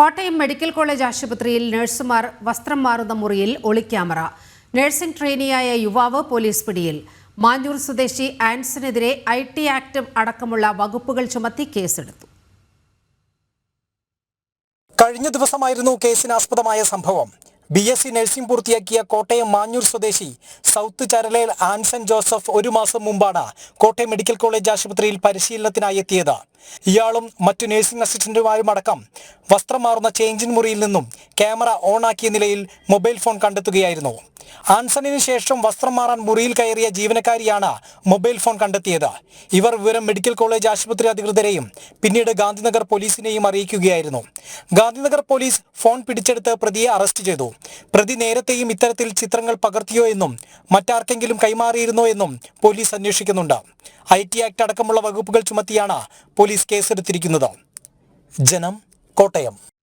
Kottayam medical college ആശുപത്രിയിൽ നഴ്സുമാർ വസ്ത്രം മാറുന്ന മുറിയിൽ ഒളിക്യാമറ. നഴ്സിംഗ് ട്രെയിനിയായ യുവാവ് പോലീസ് പിടിയിൽ. മാഞ്ഞൂർ സ്വദേശി ആൻസിനെതിരെ ഐ ടി ആക്ട് അടക്കമുള്ള വകുപ്പുകൾ ചുമത്തി കേസെടുത്തു. കഴിഞ്ഞ ദിവസമായിരുന്നു കേസിനാസ്പദമായ സംഭവം. ബി എസ് സി നഴ്സിംഗ് പൂർത്തിയാക്കിയ കോട്ടയം മാഞ്ഞൂർ സ്വദേശി സൗത്ത് ചരലയിൽ ആൻസൺ ജോസഫ് ഒരു മാസം മുമ്പാണ് കോട്ടയം മെഡിക്കൽ കോളേജ് ആശുപത്രിയിൽ പരിശീലനത്തിനായി എത്തിയത്. ഇയാളും മറ്റു നഴ്സിംഗ് അസിസ്റ്റന്റുമാരും അടക്കം വസ്ത്രം മാറുന്ന ചേഞ്ചിങ് മുറിയിൽ നിന്നും ക്യാമറ ഓണാക്കിയ നിലയിൽ മൊബൈൽ ഫോൺ കണ്ടെത്തുകയായിരുന്നു. ആൻസണിന് ശേഷം വസ്ത്രം മാറാൻ മുറിയിൽ കയറിയ ജീവനക്കാരിയാണ് മൊബൈൽ ഫോൺ കണ്ടെത്തിയത്. ഇവർ വിവരം മെഡിക്കൽ കോളേജ് ആശുപത്രി അധികൃതരെയും പിന്നീട് ഗാന്ധിനഗർ പോലീസിനെയും അറിയിക്കുകയായിരുന്നു. ഗാന്ധിനഗർ പോലീസ് ഫോൺ പിടിച്ചെടുത്ത് പ്രതിയെ അറസ്റ്റ് ചെയ്തു. പ്രതി നേരത്തെയും ഇത്തരത്തിൽ ചിത്രങ്ങൾ പകർത്തിയോ എന്നും മറ്റാർക്കെങ്കിലും കൈമാറിയിരുന്നോ എന്നും പോലീസ് അന്വേഷിക്കുന്നുണ്ട്. ഐ ടി ആക്ട് അടക്കമുള്ള വകുപ്പുകൾ ചുമത്തിയാണ് പോലീസ് കേസെടുത്തിരിക്കുന്നത്. ജനം കോട്ടയം.